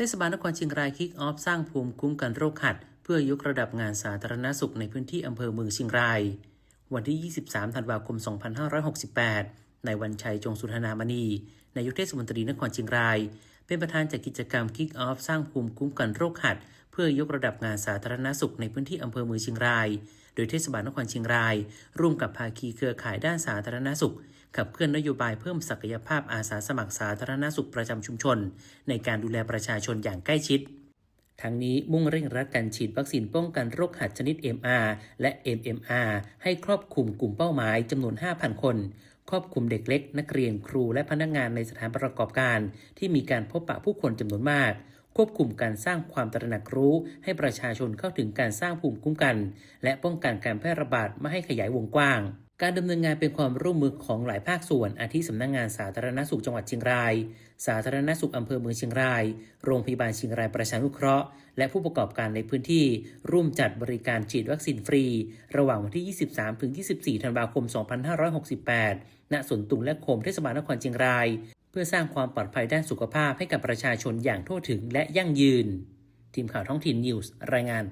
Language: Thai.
ทศบาลนครเชียงรายคิกออฟสร้างภูมิคุ้มกันโรคหัด เพื่อยกระดับงานสาธารณสุขในพื้นที่อำเภอเมืองเชียงราย วันที่ 23 ธันวาคม 2568ในวันชัยจงสุธนามณี นายกเทศมนตรีนครเชียงราย เป็นประธานจัดกิจกรรมคิกออฟสร้างภูมิคุ้มกันโรคหัด เพื่อยกระดับงานสาธารณสุขในพื้นที่อำเภอเมืองเชียงราย โดยเทศบาลนครเชียงราย ร่วมกับภาคีเครือข่ายด้านสาธารณสุข ขับเคลื่อนนโยบายเพิ่มศักยภาพอาสาสมัครสาธารณสุขประจำชุมชน ในการดูแลประชาชนอย่างใกล้ชิดทั้งนี้มุ่งเร่งรัดการฉีดวัคซีนป้องกันโรคหัดชนิด MR และ MMR ให้ครอบคลุมกลุ่มเป้าหมายจำนวน 5,000 คน ครอบคลุมเด็กเล็ก นักเรียนครูและพนักงานในสถานประกอบการ ที่มีการพบปะผู้คนจำนวนมาก ควบคุมการสร้างความตระหนักรู้ ให้ประชาชนเข้าถึงการสร้างภูมิคุ้มกัน และป้องกันการแพร่ระบาดไม่ให้ขยายวงกว้าง การดำเนินงานเป็นความร่วมมือของหลายภาคส่วน อาทิสำนักงงานสาธารณสุขจังหวัดเชียงราย สาธารณสุขอำเภอเมืองเชียงราย โรงพยาบาลเชียงรายประชานุเคราะห์ และผู้ประกอบการในพื้นที่ ร่วมจัดบริการฉีดวัคซีนฟรี ระหว่างวันที่ 23-24 ธันวาคม 2568 ณ สวนตุงและโคมเทศบาลนครเชียงราย เพื่อสร้างความปลอดภัยด้านสุขภาพให้กับประชาชนอย่างทั่วถึงและยั่งยืน ทีมข่าวท้องถิ่นนิวส์รายงาน